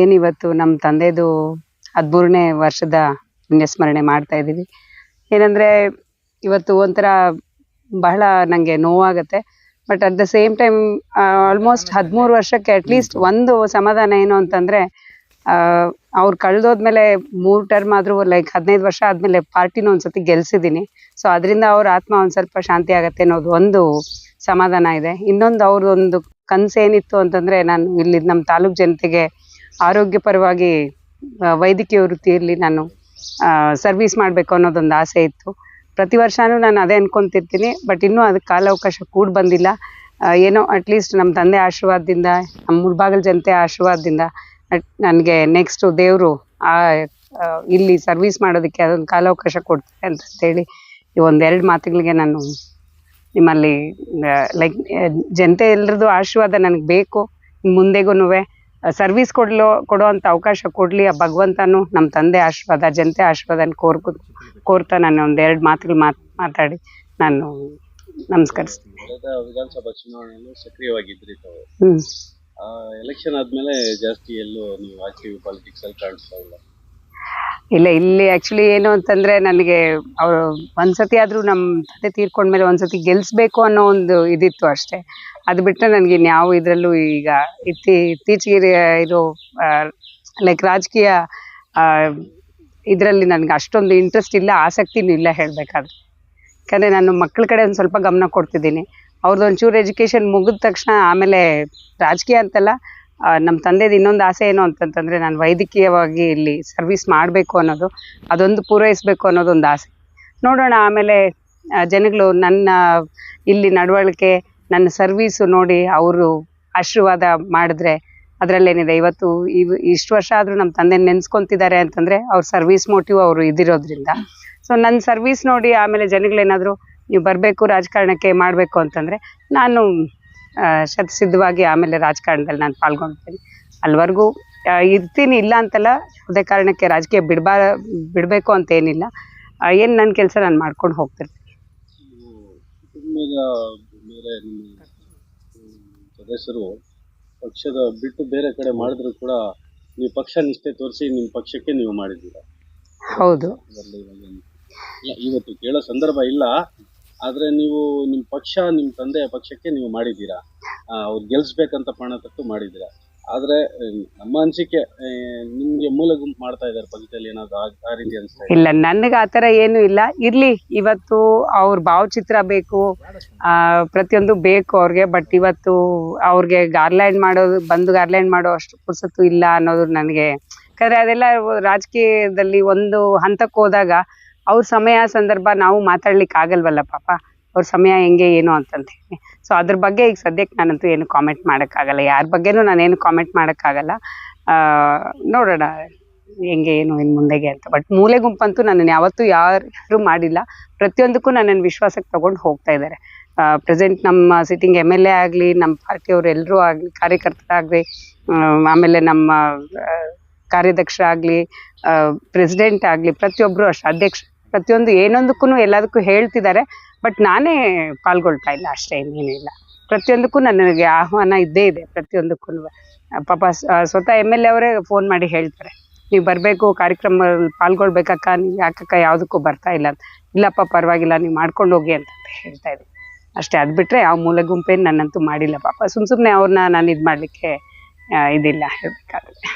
ಏನಿವತ್ತು ನಮ್ಮ ತಂದೆದು ಹದಿಮೂರನೇ ವರ್ಷದ ಪುಣ್ಯಸ್ಮರಣೆ ಮಾಡ್ತಾ ಇದ್ದೀವಿ. ಏನಂದರೆ ಇವತ್ತು ಒಂಥರ ಬಹಳ ನನಗೆ ನೋವಾಗುತ್ತೆ. But at the same time almost ಹದಿಮೂರು ವರ್ಷಕ್ಕೆ ಅಟ್ಲೀಸ್ಟ್ ಒಂದು ಸಮಾಧಾನ ಏನು ಅಂತಂದರೆ ಅವ್ರು ಕಳೆದೋದ್ಮೇಲೆ ಮೂರು ಟರ್ಮ್ ಆದರೂ ಲೈಕ್ ಹದಿನೈದು ವರ್ಷ ಆದಮೇಲೆ ಪಾರ್ಟಿನ ಒಂದ್ಸತಿ ಗೆಲ್ಸಿದ್ದೀನಿ. ಸೊ ಅದರಿಂದ ಅವ್ರ ಆತ್ಮ ಒಂದು ಸ್ವಲ್ಪ ಶಾಂತಿ ಆಗತ್ತೆ ಅನ್ನೋದು ಒಂದು ಸಮಾಧಾನ ಇದೆ. ಇನ್ನೊಂದು ಅವ್ರದ್ದೊಂದು ಕನಸೇನಿತ್ತು ಅಂತಂದರೆ ನಾನು ಇಲ್ಲಿ ನಮ್ಮ ತಾಲೂಕು ಜನತೆಗೆ ಆರೋಗ್ಯಪರವಾಗಿ ವೈದ್ಯಕೀಯ ವೃತ್ತಿಯಲ್ಲಿ ನಾನು ಸರ್ವಿಸ್ ಮಾಡಬೇಕು ಅನ್ನೋದೊಂದು ಆಸೆ ಇತ್ತು. ಪ್ರತಿ ವರ್ಷನೂ ನಾನು ಅದೇ ಅನ್ಕೊಂತಿರ್ತೀನಿ ಬಟ್ ಇನ್ನೂ ಅದಕ್ಕೆ ಕಾಲಾವಕಾಶ ಕೂಡ ಬಂದಿಲ್ಲ. ಏನೋ ಅಟ್ಲೀಸ್ಟ್ ನಮ್ಮ ತಂದೆ ಆಶೀರ್ವಾದದಿಂದ ನಮ್ಮ ಮುಳ್ಬಾಗಲ್ ಜನತೆ ಆಶೀರ್ವಾದದಿಂದ ನನಗೆ ನೆಕ್ಸ್ಟು ದೇವರು ಆ ಆ, ಇಲ್ಲಿ ಸರ್ವಿಸ್ ಮಾಡೋದಕ್ಕೆ ಅದೊಂದು ಕಾಲಾವಕಾಶ ಕೊಡ್ತಾರೆ ಅಂತ ಹೇಳಿ ಈ ಒಂದೆರಡು ಮಾತುಗಳಿಗೆ ನಾನು ನಿಮ್ಮಲ್ಲಿ ಲೈಕ್ ಜನತೆ ಎಲ್ಲರದ್ದು ಆಶೀರ್ವಾದ ನನಗೆ ಬೇಕು. ಮುಂದೆಗೂ ಸರ್ವಿಸ್ ಕೊಡ್ಲೋ ಕೊಡೋವಂಥ ಅವಕಾಶ ಕೊಡಲಿ ಆ ಭಗವಂತನು ನಮ್ಮ ತಂದೆ ಆಶೀರ್ವಾದ ಜನತೆ ಆಶೀರ್ವಾದನ ಕೋರ್ಕು ಕೋರ್ತಾ ನಾನು ಎರಡು ಮಾತುಗಳು ಮಾತು ಮಾತಾಡಿ ನಾನು ನಮಸ್ಕರಿಸ್ತೀನಿ. ವಿಧಾನಸಭಾ ಚುನಾವಣೆಯಲ್ಲಿ ಸಕ್ರಿಯವಾಗಿದ್ರಿ ಎಲೆಕ್ಷನ್ ಆದ್ಮೇಲೆ ಜಾಸ್ತಿ ಎಲ್ಲೂ ನೀವು ಆಕ್ಟಿವ್ ಪಾಲಿಟಿಕ್ಸ್ ಅಲ್ಲಿ ಕಾಣಿಸ್ತಾ ಇಲ್ಲ. ಇಲ್ಲ, ಇಲ್ಲಿ ಆಕ್ಚುಲಿ ಏನು ಅಂತಂದ್ರೆ ನನಗೆ ಅವರು ಒಂದ್ಸತಿ ಆದ್ರೂ ನಮ್ಮ ತಂದೆ ತೀರ್ಕೊಂಡ್ಮೇಲೆ ಒಂದ್ಸತಿ ಗೆಲ್ಸ್ಬೇಕು ಅನ್ನೋ ಒಂದು ಇದಿತ್ತು ಅಷ್ಟೇ. ಅದು ಬಿಟ್ಟರೆ ನನಗೆ ಇನ್ಯಾವ ಇದರಲ್ಲೂ ಈಗ ಇತ್ತಿ, ಇತ್ತೀಚೆಗೆ ಇರೋ ಲೈಕ್ ರಾಜಕೀಯ ಇದರಲ್ಲಿ ನನಗೆ ಅಷ್ಟೊಂದು ಇಂಟ್ರೆಸ್ಟ್ ಇಲ್ಲ, ಆಸಕ್ತಿನೂ ಇಲ್ಲ ಹೇಳಬೇಕಾದ್ರೆ. ಯಾಕಂದರೆ ನಾನು ಮಕ್ಕಳ ಕಡೆ ಒಂದು ಸ್ವಲ್ಪ ಗಮನ ಕೊಡ್ತಿದ್ದೀನಿ. ಅವ್ರದ್ದು ಒಂಚೂರು ಎಜುಕೇಷನ್ ಮುಗಿದ ತಕ್ಷಣ ಆಮೇಲೆ ರಾಜಕೀಯ ಅಂತಲ್ಲ ನಮ್ಮ ತಂದೆದು ಇನ್ನೊಂದು ಆಸೆ ಏನು ಅಂತಂತಂದರೆ ನಾನು ವೈದ್ಯಕೀಯವಾಗಿ ಇಲ್ಲಿ ಸರ್ವಿಸ್ ಮಾಡಬೇಕು ಅನ್ನೋದು, ಅದೊಂದು ಪೂರೈಸಬೇಕು ಅನ್ನೋದೊಂದು ಆಸೆ. ನೋಡೋಣ ಆಮೇಲೆ ಜನಗಳು ನನ್ನ ಇಲ್ಲಿ ನಡವಳಿಕೆ, ನನ್ನ ಸರ್ವೀಸು ನೋಡಿ ಅವರು ಆಶೀರ್ವಾದ ಮಾಡಿದ್ರೆ ಅದರಲ್ಲೇನಿದೆ. ಇವತ್ತು ಇವ್ ಇಷ್ಟು ವರ್ಷ ಆದರೂ ನಮ್ಮ ತಂದೆ ನೆನೆಸ್ಕೊಂತಿದ್ದಾರೆ ಅಂತಂದರೆ ಅವ್ರ ಸರ್ವಿಸ್ ಮೋಟಿವ್ ಅವರು ಇದಿರೋದ್ರಿಂದ ಸೊ ನನ್ನ ಸರ್ವಿಸ್ ನೋಡಿ ಆಮೇಲೆ ಜನಗಳೇನಾದರೂ, ನೀವು ಬರಬೇಕು ರಾಜಕಾರಣಕ್ಕೆ ಮಾಡಬೇಕು ಅಂತಂದರೆ, ನಾನು ಶತಸಿದ್ಧವಾಗಿ ಆಮೇಲೆ ರಾಜಕಾರಣದಲ್ಲಿ ನಾನು ಪಾಲ್ಗೊಳ್ತೀನಿ ಅಲ್ಲಿವರೆಗೂ ಇರ್ತೀನಿ ಇಲ್ಲ ಅಂತಲ್ಲ ಯಾವುದೇ ಕಾರಣಕ್ಕೆ ರಾಜಕೀಯ ಬಿಡಬಾ ಬಿಡಬೇಕು ಅಂತ ಏನಿಲ್ಲ. ಏನು ನನ್ನ ಕೆಲಸ ನಾನು ಮಾಡ್ಕೊಂಡು ಹೋಗ್ತಿರ್ತೀನಿ. ಸದಸ್ಯರು ಪಕ್ಷದ ಬಿಟ್ಟು ಬೇರೆ ಕಡೆ ಮಾಡಿದ್ರು ಕೂಡ ನೀವು ಪಕ್ಷ ನಿಷ್ಠೆ ತೋರಿಸಿ ನಿಮ್ಮ ಪಕ್ಷಕ್ಕೆ ನೀವು ಮಾಡಿದ್ದೀರಾ? ಹೌದು. ಇವತ್ತು ಕೇಳೋ ಸಂದರ್ಭ ಇಲ್ಲ. ಆದ್ರೆ ನೀವು ನಿಮ್ಮ ಪಕ್ಷ ನಿಮ್ಮ ತಂದೆ ಪಕ್ಷಕ್ಕೆ ನೀವು ಮಾಡಿದ್ದೀರಾ? ಅವ್ರು ಗೆಲ್ಸ್ಬೇಕಂತ ಪಣ ತೊಟ್ಟು ಮಾಡಿದ್ದೀರಾ? ಆದ್ರೆ ನಮ್ಮ ಅನಿಸಿಕೆ ನಿಮ್ಗೆ ಮೂಲ ಗುಂಪು ಮಾಡ್ತಾ ಇದ್ದಾರೆ ಪಕ್ಷದಲ್ಲಿ ಏನಾದ್ರು ಆ- ರೀತಿ ಅನಿಸ್ತಾ ಇಲ್ಲ, ನನಗೆ ಆ ಥರ ಏನು ಇಲ್ಲ. ಇರಲಿ, ಇವತ್ತು ಅವ್ರ ಭಾವಚಿತ್ರ ಬೇಕು ಪ್ರತಿಯೊಂದು ಬೇಕು ಅವ್ರಿಗೆ ಬಟ್ ಇವತ್ತು ಅವ್ರಿಗೆ ಗಾರ್ಲ್ಯಾಂಡ್ ಮಾಡೋದು ಬಂದು ಗಾರ್ಲ್ಯಾಂಡ್ ಮಾಡೋ ಅಷ್ಟು ಪುರ್ಸತ್ತು ಇಲ್ಲ ಅನ್ನೋದು ನನಗೆ, ಯಾಕಂದರೆ ಅದೆಲ್ಲ ರಾಜಕೀಯದಲ್ಲಿ ಒಂದು ಹಂತಕ್ಕೆ ಹೋದಾಗ ಅವ್ರ ಸಮಯ ಸಂದರ್ಭ ನಾವು ಮಾತಾಡ್ಲಿಕ್ಕೆ ಆಗಲ್ವಲ್ಲ ಪಾಪ. ಅವ್ರ ಸಮಯ ಹೆಂಗೆ, ಏನು ಅಂತಂತ ಹೇಳಿ. ಸೊ ಅದ್ರ ಬಗ್ಗೆ ಈಗ ಸದ್ಯಕ್ಕೆ ನಾನಂತೂ ಏನು ಕಾಮೆಂಟ್ ಮಾಡೋಕ್ಕಾಗಲ್ಲ. ಯಾರ ಬಗ್ಗೆನೂ ನಾನೇನು ಕಾಮೆಂಟ್ ಮಾಡೋಕ್ಕಾಗಲ್ಲ. ನೋಡೋಣ ಹೆಂಗೆ, ಏನು ಇನ್ನು ಮುಂದೆಗೆ ಅಂತ. ಬಟ್ ಮೂಲೆ ಗುಂಪಂತೂ ನನ್ನನ್ನು ಯಾವತ್ತೂ ಯಾರು ಯಾರೂ ಮಾಡಿಲ್ಲ. ಪ್ರತಿಯೊಂದಕ್ಕೂ ನನ್ನನ್ನು ವಿಶ್ವಾಸಕ್ಕೆ ತಗೊಂಡು ಹೋಗ್ತಾ ಇದ್ದಾರೆ. ಪ್ರೆಸೆಂಟ್ ನಮ್ಮ ಸಿಟ್ಟಿಂಗ್ ಎಂ ಎಲ್ ಎ ಆಗಲಿ, ನಮ್ಮ ಪಾರ್ಟಿಯವರು ಎಲ್ಲರೂ ಆಗಲಿ, ಕಾರ್ಯಕರ್ತರಾಗಲಿ ಆಮೇಲೆ ನಮ್ಮ ಕಾರ್ಯಾಧ್ಯಕ್ಷರಾಗಲಿ ಪ್ರೆಸಿಡೆಂಟ್ ಆಗಲಿ ಪ್ರತಿಯೊಬ್ಬರು ಅಷ್ಟೇ ಅಧ್ಯಕ್ಷ ಪ್ರತಿಯೊಂದು ಏನೊಂದಕ್ಕೂ ಎಲ್ಲದಕ್ಕೂ ಹೇಳ್ತಿದ್ದಾರೆ, ಬಟ್ ನಾನೇ ಪಾಲ್ಗೊಳ್ತಾ ಇಲ್ಲ ಅಷ್ಟೇ, ಇನ್ನೇನು ಇಲ್ಲ. ಪ್ರತಿಯೊಂದಕ್ಕೂ ನನಗೆ ಆಹ್ವಾನ ಇದ್ದೇ ಇದೆ ಪ್ರತಿಯೊಂದಕ್ಕೂ ಪಾಪ ಸ್ವತಃ ಎಂ ಎಲ್ ಎ ಅವರೇ ಫೋನ್ ಮಾಡಿ ಹೇಳ್ತಾರೆ, ನೀವು ಬರಬೇಕು, ಕಾರ್ಯಕ್ರಮದಲ್ಲಿ ಪಾಲ್ಗೊಳ್ಬೇಕಕ್ಕ, ನೀವು ಯಾಕಕ್ಕ ಯಾವುದಕ್ಕೂ ಬರ್ತಾ ಇಲ್ಲ ಇಲ್ಲಪ್ಪ, ಪರವಾಗಿಲ್ಲ, ನೀವು ಮಾಡ್ಕೊಂಡು ಹೋಗಿ ಅಂತ ಹೇಳ್ತಾ ಇದ್ದೀನಿ ಅಷ್ಟೇ, ಅದು ಬಿಟ್ಟರೆ ಯಾವ ಮೂಲ ಗುಂಪೇನು ನನ್ನಂತೂ ಮಾಡಿಲ್ಲ ಪಾಪ. ಸುಮ್ಮ ಸುಮ್ಮನೆ ಅವ್ರನ್ನ ನಾನು ಇದು ಮಾಡಲಿಕ್ಕೆ ಇದಿಲ್ಲ ಹೇಳಬೇಕಾದ್ರೆ.